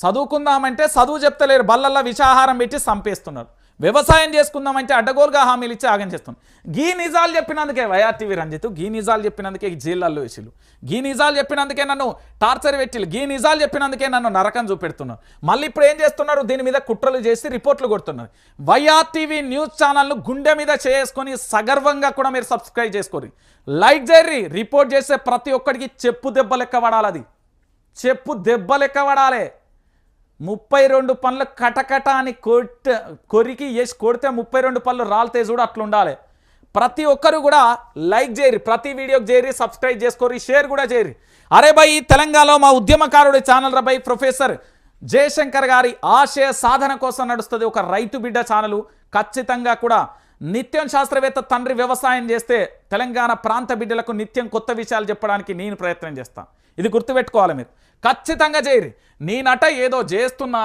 చదువుకుందామంటే చదువు చెప్తలేరు బల్లల్లా విషాహారం పెట్టి చంపేస్తున్నారు వ్యవసాయం చేసుకుందామంటే అడ్డగోలుగా హామీలు ఇచ్చి ఆగం చేస్తున్నారు. గీ నిజాలు చెప్పినందుకే వైఆర్టీవీ రంజిత్ గీ నిజాలు చెప్పినందుకే జైళ్ళల్లో వేసిళ్ళు. గీ నిజాలు చెప్పినందుకే నన్ను టార్చర్ పెట్టిళ్ళు. గీ నిజాలు చెప్పినందుకే నన్ను నరకం చూపెడుతున్నారు. మళ్ళీ ఇప్పుడు ఏం చేస్తున్నారు? దీని మీద కుట్రలు చేసి రిపోర్ట్లు కొడుతున్నారు. వైఆర్టీవీ న్యూస్ ఛానల్ను గుండె మీద చేసుకొని సగర్వంగా కూడా మీరు సబ్స్క్రైబ్ చేసుకోరు. లైక్ చేయర్రి రిపోర్ట్ చేసే ప్రతి ఒక్కడికి చెప్పు దెబ్బ లెక్క పడాలి అది చెప్పు దెబ్బ లెక్క పడాలి. ముప్పై రెండు పనులు కటకట అని కొట్ట కొరికి వేసి కొడితే ముప్పై రెండు పనులు రాలితే చూడు అట్లా ఉండాలి ప్రతి ఒక్కరు కూడా లైక్ చేయరు ప్రతి వీడియోకి చేరి సబ్స్క్రైబ్ చేసుకోరి షేర్ కూడా చేయరు. అరే భయ్ తెలంగాణలో మా ఉద్యమకారుడి ఛానల్ రా భయ్ ప్రొఫెసర్ జయశంకర్ గారి ఆశయ సాధన కోసం నడుస్తుంది ఒక రైతు బిడ్డ ఛానల్. ఖచ్చితంగా కూడా నిత్యం శాస్త్రవేత్త తండ్రి వ్యవసాయం చేస్తే తెలంగాణ ప్రాంత బిడ్డలకు నిత్యం కొత్త విషయాలు చెప్పడానికి నేను ప్రయత్నం చేస్తాను ఇది గుర్తుపెట్టుకోవాలి మీరు. ఖచ్చితంగా చేయరు నేనట ఏదో చేస్తున్నా